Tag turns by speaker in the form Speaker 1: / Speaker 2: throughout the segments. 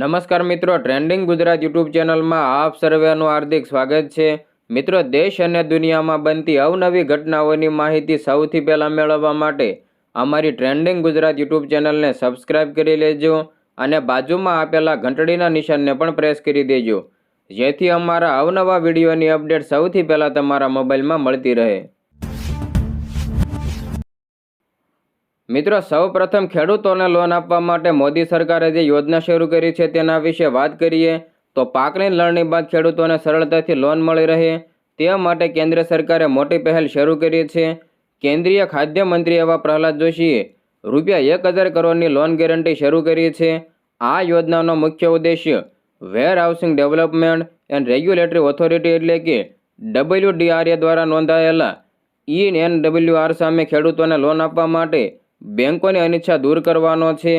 Speaker 1: નમસ્કાર મિત્રો trending Gujarat YouTube ચેનલમાં આપ સર્વેનું હાર્દિક સ્વાગત છે. મિત્રો, દેશ અને દુનિયામાં બનતી અવનવી ઘટનાઓની માહિતી સૌથી પહેલાં મેળવવા માટે અમારી ટ્રેન્ડિંગ ગુજરાત યુટ્યુબ ચેનલને સબસ્ક્રાઇબ કરી લેજો અને બાજુમાં આપેલા ઘંટડીના નિશાનને પણ પ્રેસ કરી દેજો. જેથી અમારા અવનવા વિડીયોની અપડેટ સૌથી પહેલાં તમારા મોબાઈલમાં મળતી રહે. મિત્રો સૌ પ્રથમ ખેડૂતોને લોન આપવા માટે મોદી સરકારે જે યોજના શરૂ કરી છે તેના વિશે વાત કરીએ તો પાકની લણણી બાદ ખેડૂતોને સરળતાથી લોન મળી રહે તે માટે કેન્દ્ર સરકારે મોટી પહેલ શરૂ કરી છે. કેન્દ્રીય ખાદ્ય મંત્રી એવા પ્રહલાદ જોશીએ રૂપિયા એક હજાર કરોડની લોન ગેરંટી શરૂ કરી છે. આ યોજનાનો મુખ્ય ઉદ્દેશ્ય warehousing development and regulatory authority એટલે કે ડબલ્યુડીઆરએ દ્વારા નોંધાયેલા ઈ એન ડબલ્યુઆર સામે ખેડૂતોને લોન આપવા માટે બેંકોની અનિચ્છા દૂર કરવાનો છે.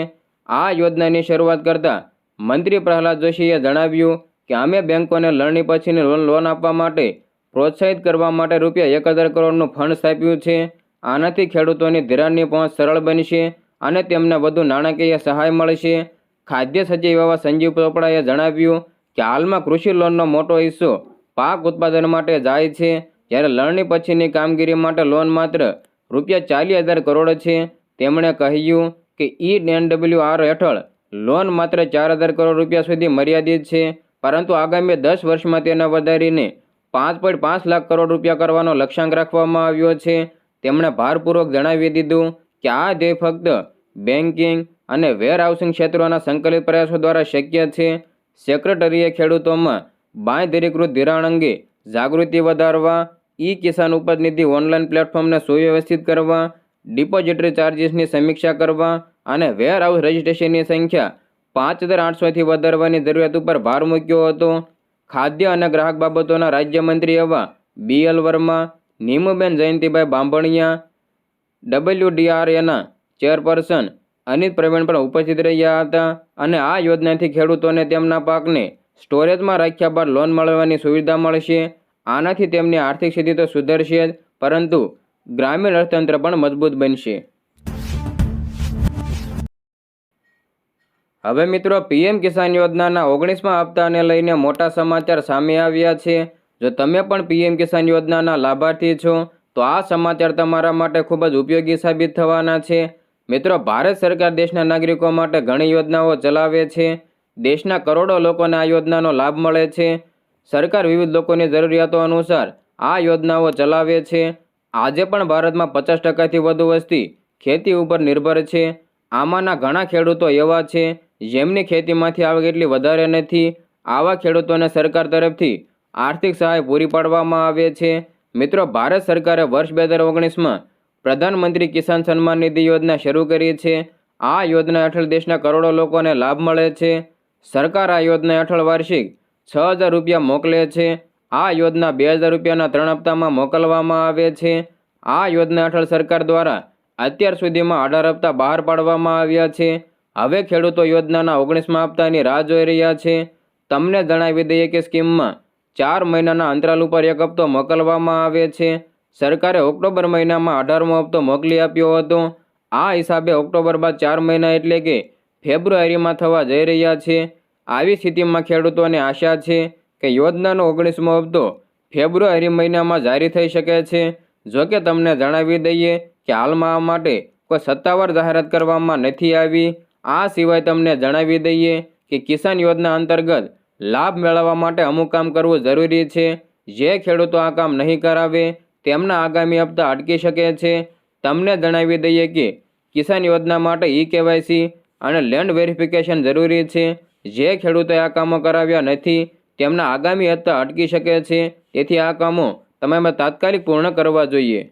Speaker 1: આ યોજનાની શરૂઆત કરતાં મંત્રી પ્રહલાદ જોશીએ જણાવ્યું કે, અમે બેંકોને લણણી પછીની લોન લોન આપવા માટે પ્રોત્સાહિત કરવા માટે રૂપિયા એક હજાર કરોડનું ફંડ સ્થાપ્યું છે. આનાથી ખેડૂતોની ધિરાણની પહોંચ સરળ બનશે અને તેમને વધુ નાણાકીય સહાય મળશે. ખાદ્ય સચિવ એવા સંજીવ ચોપડાએ જણાવ્યું કે, હાલમાં કૃષિ લોનનો મોટો હિસ્સો પાક ઉત્પાદન માટે જાય છે. જ્યારે લણણી પછીની કામગીરી માટે લોન માત્ર રૂપિયા ચાલીસ હજાર કરોડ છે. તેમણે કહ્યું કે ઈ એનડબલ્યુઆર હેઠળ લોન માત્ર ચાર હજાર કરોડ રૂપિયા સુધી મર્યાદિત છે, પરંતુ આગામી દસ વર્ષમાં તેને વધારીને પાંચ પોઈન્ટ પાંચ લાખ કરોડ રૂપિયા કરવાનો લક્ષ્યાંક રાખવામાં આવ્યો છે. તેમણે ભારપૂર્વક જણાવી દીધું કે આ ધ્યેય ફક્ત બેન્કિંગ અને વેરહાઉસિંગ ક્ષેત્રોના સંકલિત પ્રયાસો દ્વારા શક્ય છે. સેક્રેટરીએ ખેડૂતોમાં બાંયધરીકૃત ધિરાણ અંગે જાગૃતિ વધારવા, ઈ કિસાન ઉપજ નિધિ ઓનલાઈન પ્લેટફોર્મને સુવ્યવસ્થિત કરવા ડિપોઝિટરી ચાર્જિસની સમીક્ષા કરવા અને વેરહાઉસ રજિસ્ટ્રેશનની સંખ્યા પાંચ હજાર આઠસોથી વધારવાની જરૂરિયાત ઉપર ભાર મૂક્યો હતો. ખાદ્ય અને ગ્રાહક બાબતોના રાજ્યમંત્રી એવા બી એલ વર્મા, નીમુબેન જયંતિભાઈ બાંભણિયા ડબલ્યુડીઆરએના ચેરપર્સન અનિત પ્રવીણ પણ ઉપસ્થિત રહ્યા હતા અને આ યોજનાથી ખેડૂતોને તેમના પાકને સ્ટોરેજમાં રાખ્યા બાદ લોન મળવાની સુવિધા મળશે. આનાથી તેમની આર્થિક સ્થિતિ તો સુધરશે જ, પરંતુ ગ્રામીણ અર્થતંત્ર પણ મજબૂત બનશે. હવે મિત્રો, પીએમ કિસાન યોજનાના ઓગણીસમાં હપ્તાને લઈને મોટા સમાચાર સામે આવ્યા છે. જો તમે પણ પીએમ કિસાન યોજનાના લાભાર્થી છો, તો આ સમાચાર તમારા માટે ખૂબ જ ઉપયોગી સાબિત થવાના છે. મિત્રો, ભારત સરકાર દેશના નાગરિકો માટે ઘણી યોજનાઓ ચલાવે છે. દેશના કરોડો લોકોને આ યોજનાનો લાભ મળે છે. સરકાર વિવિધ લોકોની જરૂરિયાતો અનુસાર આ યોજનાઓ ચલાવે છે. આજે પણ ભારતમાં પચાસ ટકાથી વધુ વસ્તી ખેતી ઉપર નિર્ભર છે. આમાંના ઘણા ખેડૂતો એવા છે જેમની ખેતીમાંથી આવક એટલી વધારે નથી. આવા ખેડૂતોને સરકાર તરફથી આર્થિક સહાય પૂરી પાડવામાં આવે છે. મિત્રો, ભારત સરકારે વર્ષ બે હજાર ઓગણીસમાં પ્રધાનમંત્રી કિસાન સન્માન નિધિ યોજના શરૂ કરી છે. આ યોજના હેઠળ દેશના કરોડો લોકોને લાભ મળે છે. સરકાર આ યોજના હેઠળ વાર્ષિક છ હજાર રૂપિયા મોકલે છે. આ યોજના બે હજાર રૂપિયાના ત્રણ હપ્તામાં મોકલવામાં આવે છે. આ યોજના હેઠળ સરકાર દ્વારા અત્યાર સુધીમાં અઢાર હપ્તા બહાર પાડવામાં આવ્યા છે. હવે ખેડૂતો યોજનાના ઓગણીસમાં હપ્તાની રાહ જોઈ રહ્યા છે. તમને જણાવી દઈએ કે સ્કીમમાં ચાર મહિનાના અંતરાલ ઉપર એક હપ્તો મોકલવામાં આવે છે. સરકારે ઓક્ટોબર મહિનામાં અઢારમો હપ્તો મોકલી આપ્યો હતો. આ હિસાબે ઓક્ટોબર બાદ ચાર મહિના એટલે કે ફેબ્રુઆરીમાં થવા જઈ રહ્યા છે. આવી સ્થિતિમાં ખેડૂતોને આશા છે કે યોજનાનો ઓગણીસમો હપ્તો ફેબ્રુઆરી મહિનામાં જારી થઈ શકે છે. જો કે તમને જણાવી દઈએ કે હાલમાં આ માટે કોઈ સત્તાવાર જાહેરાત કરવામાં નથી આવી. આ સિવાય તમને જણાવી દઈએ કે કિસાન યોજના અંતર્ગત લાભ મેળવવા માટે અમુક કામ કરવું જરૂરી છે. જે ખેડૂતો આ કામ નહીં કરાવે તેમના આગામી હપ્તા અટકી શકે છે. તમને જણાવી દઈએ કે કિસાન યોજના માટે ઈ કેવાયસી અને લેન્ડ વેરિફિકેશન જરૂરી છે. જે ખેડૂતોએ આ કામો કરાવ્યા નથી તેમના આગામી હપ્તા અટકી શકે છે. તેથી આ કામો તમારે તાત્કાલિક પૂર્ણ કરવા જોઈએ.